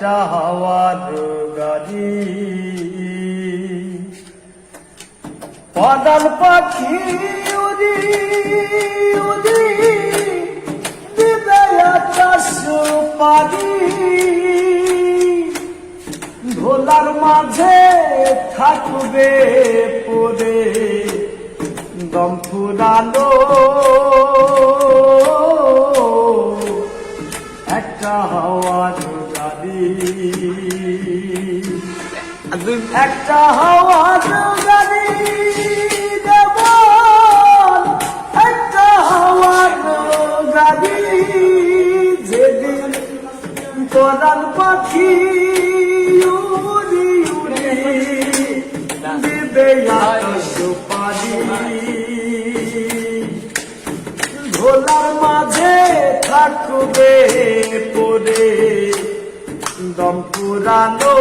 একটা হাওয়ার গাড়ি। বাদল পাখি উড়ি উড়ি দিবে আকাশ পারি ধোলার মাঝে থাকবে পরে দম ফুরালো। একটা হাওয়ার গাড়ি দেবন। একটা হাওয়ার গাড়ি যেদিন কোদাল পাখি উড়ি উড়ি দিবে আকাশ পারি ভোলার মাঝে থাকবে পরে। দম পুরানো।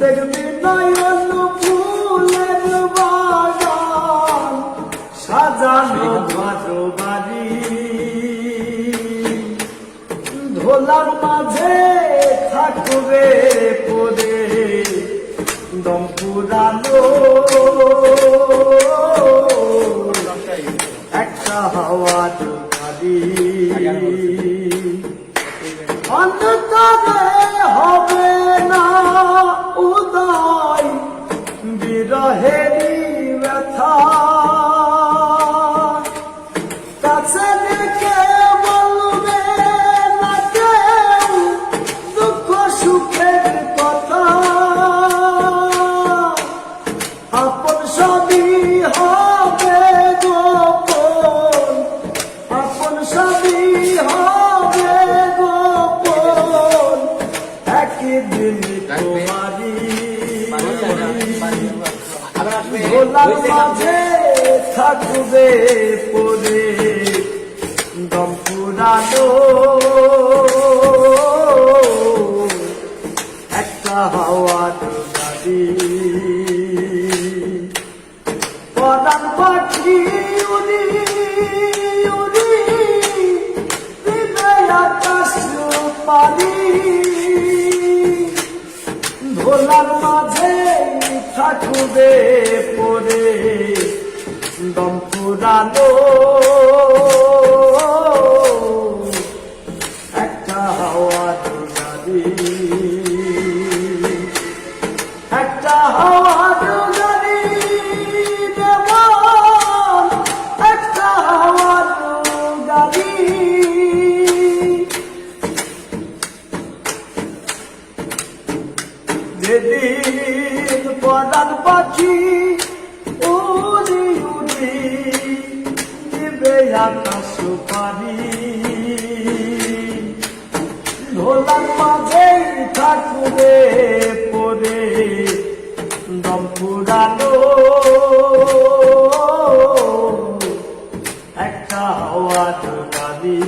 দেখবি নয়ন ফুলের বাগান সাজানো ঘর বাড়ি ধোলার মাঝে থাকবে পরে দম পুরানো। একটা হাওয়ার গাড়ি অন্ধকারে ভোলার মাঝে থাকবে পরে দম পুরানো। একটা হাওয়ার গাড়ি পদান পাখি উড়ি উড়ি দিবে আকাশ পানি ভোলার মাঝে থাকবে দম পুরানো একটা হাওয়ার গাড়ি একটা হাওয়ার গাড়ি দেবন। একটা হাওয়ার গাড়ি যেদিন পদান পাখি আকাশ পারি ধোলার মাঝে ঠাকুরে পরে দম পুরানো। একটা হওয়া গাড়ি